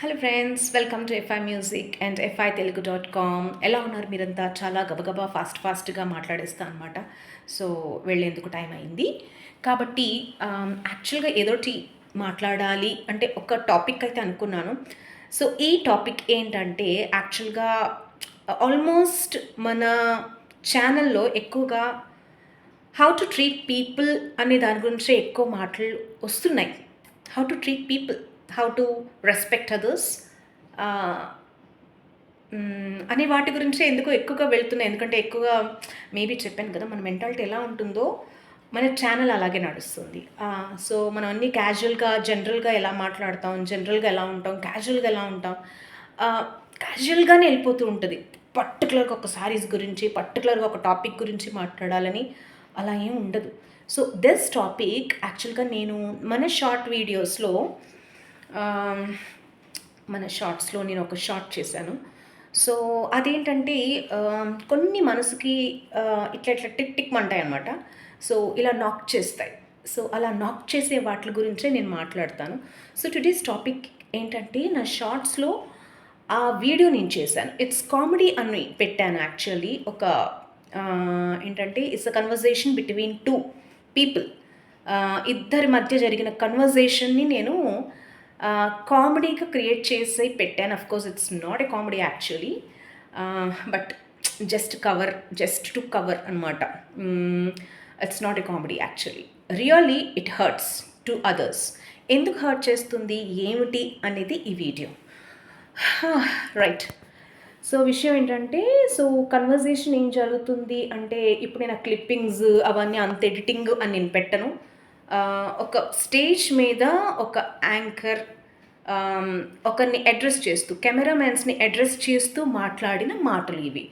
Hello friends welcome to FI music and FI Telugu dot com ఎలా ఉన్నారు మీరంతా? చాలా గబగబా ఫాస్ట్ ఫాస్ట్గా మాట్లాడేస్తా అనమాట సో వెళ్ళేందుకు టైం అయింది. కాబట్టి యాక్చువల్గా ఏదోటి మాట్లాడాలి అంటే ఒక టాపిక్ అయితే అనుకున్నాను. సో ఈ టాపిక్ ఏంటంటే యాక్చువల్గా ఆల్మోస్ట్ మన ఛానల్లో ఎక్కువగా హౌ టు ట్రీట్ పీపుల్ అనే దాని గురించి ఎక్కువ మాటలు వస్తున్నాయి. How to treat people how to respect others అనే వాటి గురించి ఎందుకో ఎక్కువగా వెళ్తున్నాయి. ఎందుకంటే ఎక్కువగా మేబీ చెప్పాను కదా మన మెంటాలిటీ ఎలా ఉంటుందో మన ఛానల్ అలాగే నడుస్తుంది. సో మనం అన్నీ క్యాజువల్గా జనరల్గా ఎలా మాట్లాడతాం జనరల్గా ఎలా ఉంటాం క్యాజువల్గా ఎలా ఉంటాం క్యాజువల్గానే వెళ్ళిపోతూ ఉంటుంది. పర్టికులర్గా ఒక సారీస్ గురించి పర్టికులర్గా ఒక టాపిక్ గురించి మాట్లాడాలని అలా ఏం ఉండదు. సో దిస్ టాపిక్ యాక్చువల్గా నేను మన షార్ట్ వీడియోస్లో మన షార్ట్స్లో నేను ఒక షార్ట్ చేశాను. సో అదేంటంటే కొన్ని మనసుకి ఇట్లా ఇట్లా టిక్ టిక్ మంటాయి అనమాట సో ఇలా నాక్ చేస్తాయి. సో అలా నాక్ చేసే వాటి గురించే నేను మాట్లాడతాను. సో టుడేస్ టాపిక్ ఏంటంటే నా షార్ట్స్లో ఆ వీడియో నేను చేశాను. ఇట్స్ కామెడీ అని పెట్టాను యాక్చువల్లీ ఒక ఏంటంటే it's uh conversation between two people ఇద్దరి మధ్య జరిగిన కన్వర్జేషన్ని నేను కామెడీగా క్రియేట్ చేసి పెట్టాను. Of course it's not a comedy actually but just cover just to cover అనమాట it's not a comedy actually really it hurts to others ఎందుకు హర్ట్ చేస్తుంది? ఏమిటి అనేది ఈ వీడియో రైట్ సో విషయం ఏంటంటే సో కన్వర్జేషన్ ఏం జరుగుతుంది అంటే ఇప్పుడు నేను క్లిప్పింగ్స్ అవన్నీ అంత ఎడిటింగ్ అని నేను పెట్టను. ఒక స్టేజ్ మీద ఒక యాంకర్ ఒకరిని అడ్రస్ చేస్తూ కెమెరామ్యాన్స్ని అడ్రస్ చేస్తూ మాట్లాడిన మాటలు ఇవి.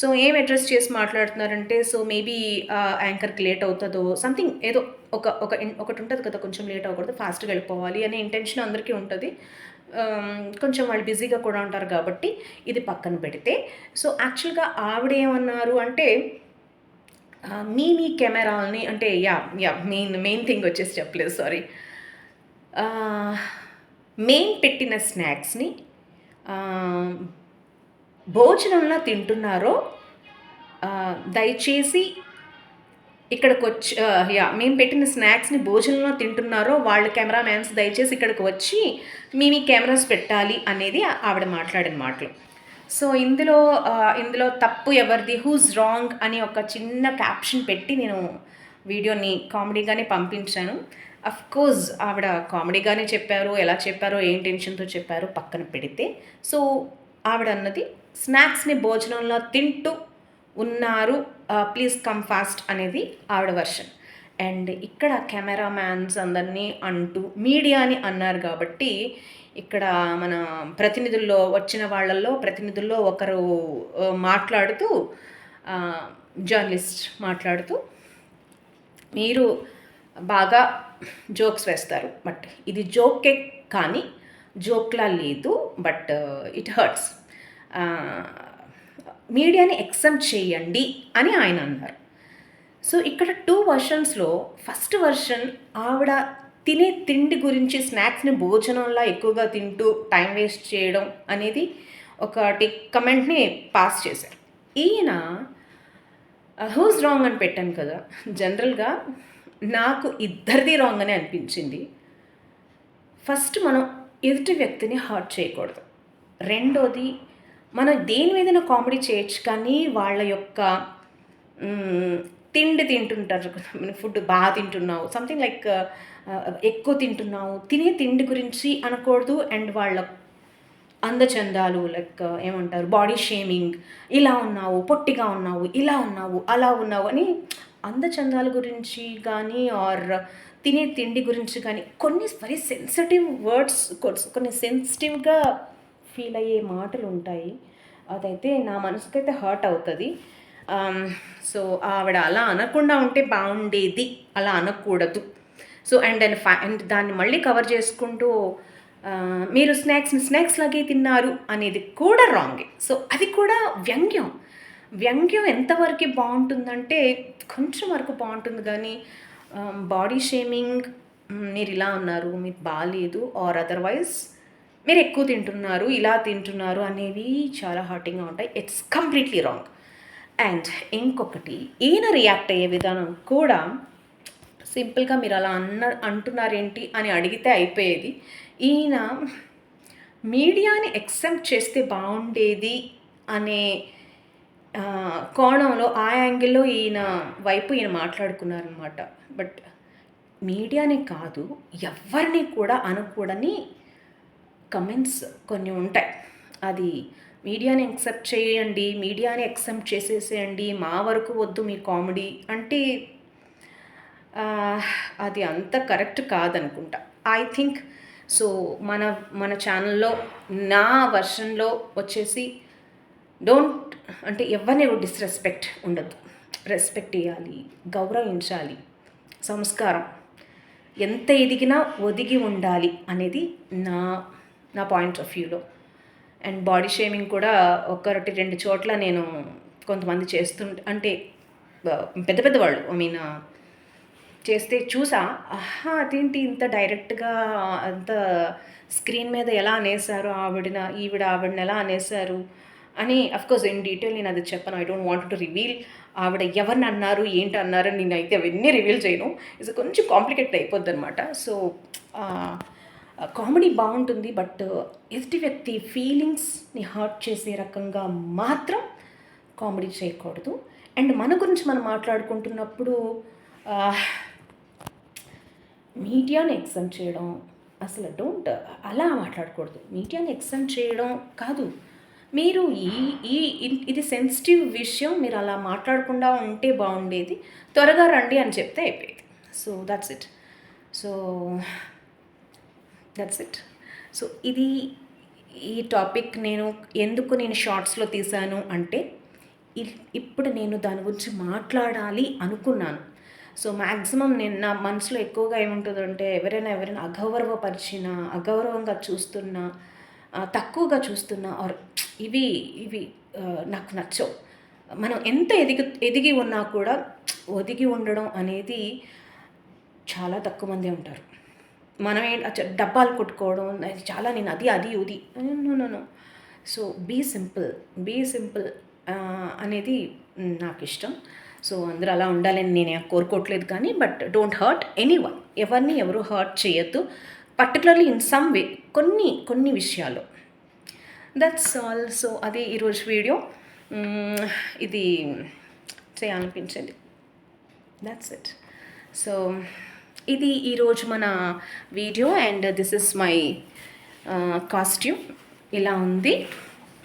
సో ఏం అడ్రస్ చేసి మాట్లాడుతున్నారంటే సో మేబీ యాంకర్కి లేట్ అవుతుందో సంథింగ్ ఏదో ఒక ఒక ఒకటి ఉంటుంది కదా కొంచెం లేట్ అవ్వకూడదు ఫాస్ట్గా వెళ్ళిపోవాలి అనే ఇంటెన్షన్ అందరికీ ఉంటుంది. కొంచెం వాళ్ళు బిజీగా కూడా ఉంటారు కాబట్టి ఇది పక్కన పెడితే. సో యాక్చువల్గా ఆవిడ ఏమన్నారు అంటే మీ మీ కెమెరాల్ని అంటే yeah yeah main main thing వచ్చేసి చెప్పలేదు సారీ. మెయిన్ పెట్టిన స్నాక్స్ని భోజనంలో తింటున్నారో దయచేసి ఇక్కడికి వచ్చి యా మేము పెట్టిన స్నాక్స్ని భోజనంలో తింటున్నారో వాళ్ళ కెమెరామ్యాన్స్ దయచేసి ఇక్కడికి వచ్చి మీ మీ కెమెరాస్ పెట్టాలి అనేది ఆవిడ మాట్లాడిన మాటలు. సో ఇందులో ఇందులో తప్పు ఎవరిది హూజ్ రాంగ్ అని ఒక చిన్న క్యాప్షన్ పెట్టి నేను వీడియోని కామెడీగానే పంపించాను. అఫ్ కోర్స్ ఆవిడ కామెడీగానే చెప్పారు ఎలా చెప్పారో ఏం టెన్షన్తో చెప్పారో పక్కన పెడితే. సో ఆవిడ అన్నది స్నాక్స్ని భోజనంలో తింటూ ఉన్నారు ప్లీజ్ కమ్ ఫాస్ట్ అనేది ఆవిడ వర్షన్ అండ్ ఇక్కడ కెమెరామ్యాన్స్ అందరినీ అంటూ మీడియాని అన్నారు కాబట్టి ఇక్కడ మన ప్రతినిధుల్లో వచ్చిన వాళ్ళల్లో ప్రతినిధుల్లో ఒకరు మాట్లాడుతూ జర్నలిస్ట్ మాట్లాడుతూ మీరు బాగా జోక్స్ వేస్తారు. బట్ ఇది జోకే కానీ జోక్లా లేదు. But it hurts. మీడియాని ఎక్సెప్ట్ చేయండి అని ఆయన అన్నారు. సో ఇక్కడ టూ వర్షన్స్లో ఫస్ట్ వర్షన్ ఆవిడ తినే తిండి గురించి స్నాక్స్ని భోజనంలా ఎక్కువగా తింటూ టైం వేస్ట్ చేయడం అనేది ఒకటి కమెంట్ని పాస్ చేశారు. ఈయన uh, హూస్ రాంగ్ అని పెట్టాను కదా. జనరల్గా నాకు ఇద్దరిది రాంగ్ అని అనిపించింది. ఫస్ట్ మనం ఎదుటి వ్యక్తిని హర్ట్ చేయకూడదు. రెండోది మనం దేని మీదైనా కామెడీ చేయొచ్చు కానీ వాళ్ళ యొక్క తిండి తింటుంటారు. ఫుడ్ బాగా తింటున్నావు. సంథింగ్ లైక్ uh, uh, ఎక్కువ తింటున్నావు. తినే తిండి గురించి అనకూడదు. అండ్ వాళ్ళ అందచందాలు లైక్ uh, ఏమంటారు? బాడీ షేమింగ్ ఇలా ఉన్నావు పొట్టిగా ఉన్నావు ఇలా ఉన్నావు అలా ఉన్నావు అని అందచందాల గురించి కానీ ఆర్ తినే తిండి గురించి కానీ కొన్ని వెరీ సెన్సిటివ్ వర్డ్స్ కొన్ని సెన్సిటివ్గా ఫీల్ అయ్యే మాటలు ఉంటాయి అదైతే నా మనసుకైతే హర్ట్ అవుతుంది. Um, సో ఆవిడ అలా అనకుండా ఉంటే బాగుండేది. అలా అనకూడదు. సో అండ్ అండ్ అండ్ దాన్ని మళ్ళీ కవర్ చేసుకుంటూ uh, మీరు స్నాక్స్ స్నాక్స్ లాగే తిన్నారు అనేది కూడా రాంగే సో అది కూడా వ్యంగ్యం. వ్యంగ్యం ఎంతవరకు బాగుంటుందంటే కొంచెం వరకు బాగుంటుంది కానీ um, బాడీ షేమింగ్ మీరు ఇలా ఉన్నారు మీకు బాగాలేదు ఆర్ అదర్వైజ్ మీరు ఎక్కువ తింటున్నారు ఇలా తింటున్నారు అనేవి చాలా హార్టింగ్గా ఉంటాయి. ఇట్స్ కంప్లీట్లీ రాంగ్ అండ్ ఇంకొకటి ఈయన రియాక్ట్ అయ్యే విధానం కూడా సింపుల్గా మీరు అలా అన్న అంటున్నారేంటి అని అడిగితే అయిపోయేది. ఈయన మీడియాని ఎక్సెప్ట్ చేస్తే బాగుండేది అనే కోణంలో ఆ యాంగిల్లో ఈయన వైపు ఈయన మాట్లాడుకున్నారనమాట బట్ మీడియాని కాదు ఎవరిని కూడా అనకూడని కమెంట్స్ కొన్ని ఉంటాయి. అది మీడియాని యాక్సెప్ట్ చేయండి మీడియాని యాక్సెప్ట్ చేసేసేయండి మా వరకు వద్దు మీ కామెడీ అంటే అది అంత కరెక్ట్ కాదనుకుంటా. ఐ థింక్ సో మన మన ఛానల్లో నా వర్షన్లో వచ్చేసి డోంట్ అంటే ఎవరిని డిస్రెస్పెక్ట్ ఉండదు రెస్పెక్ట్ ఇవ్వాలి గౌరవించాలి. సంస్కారం. ఎంత ఎదిగినా ఒదిగి ఉండాలి అనేది నా నా పాయింట్ ఆఫ్ వ్యూలో అండ్ బాడీ షేమింగ్ కూడా ఒకటి రెండు చోట్ల నేను కొంతమంది చేస్తుంటే అంటే పెద్ద పెద్ద వాళ్ళు ఐ మీన్ చేస్తే చూసా ఆహా అదేంటి ఇంత డైరెక్ట్గా అంత స్క్రీన్ మీద ఎలా అనేసారు ఆవిడన ఈవిడ ఆవిడని ఎలా అనేసారు అని అఫ్కోర్స్ ఇన్ డీటెయిల్ నేను అది చెప్పను. I don't want to reveal ఆవిడ ఎవరిని అన్నారు ఏంటి అన్నారు నేను అయితే అవన్నీ రివీల్ చేయను. ఇది కొంచెం కాంప్లికేట్ అయిపోద్ది అనమాట సో కామెడీ బాగుంటుంది బట్ ఎదుటి వ్యక్తి ఫీలింగ్స్ని హర్ట్ చేసే రకంగా మాత్రం కామెడీ చేయకూడదు. అండ్ మన గురించి మనం మాట్లాడుకుంటున్నప్పుడు మీడియాని ఎగ్జామ్ చేయడం అసలు డోంట్ అలా మాట్లాడకూడదు. మీడియాని ఎగ్జామ్ చేయడం కాదు. మీరు ఈ ఈ ఇది సెన్సిటివ్ విషయం మీరు అలా మాట్లాడకుండా ఉంటే బాగుండేది. త్వరగా రండి అని చెప్తే అయిపోయేది. So that's it so that's it so ఇది ఈ టాపిక్ నేను ఎందుకు నేను షార్ట్స్లో తీశాను అంటే ఇప్పుడు నేను దాని గురించి మాట్లాడాలి అనుకున్నాను. సో మ్యాక్సిమం నేను నా మనసులో ఎక్కువగా ఏముంటుందంటే ఎవరైనా ఎవరైనా అగౌరవపరిచిన అగౌరవంగా చూస్తున్నా తక్కువగా చూస్తున్నా ఆర్ ఇవి ఇవి నాకు నచ్చవు. మనం ఎంత ఎదిగి ఎదిగి ఉన్నా కూడా ఒదిగి ఉండడం అనేది చాలా తక్కువ మందే ఉంటారు. మనం డబ్బాలు కొట్టుకోవడం చాలా నేను అది అది ఉది no so be simple be simple అనేది నాకు ఇష్టం. సో అందరూ అలా ఉండాలని నేను కోరుకోవట్లేదు కానీ but don't hurt anyone ఎవరిని ఎవరు హర్ట్ చేయొద్దు. పర్టికులర్లీ ఇన్ సమ్ వే కొన్ని కొన్ని విషయాలు. దట్స్ ఆల్ సో అది ఈరోజు వీడియో. ఇది చేయాలనిపించింది. దట్స్ ఇట్ సో ఇది ఈరోజు మన video and this is my costume. ఇలా ఉంది.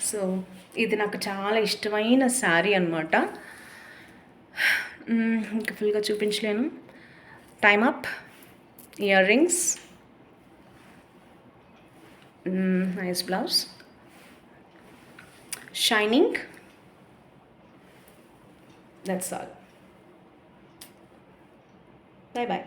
సో ఇది నాకు చాలా ఇష్టమైన శారీ అనమాట ఇంకా ఫుల్గా చూపించలేను. Time up earrings nice blouse shining that's all bye bye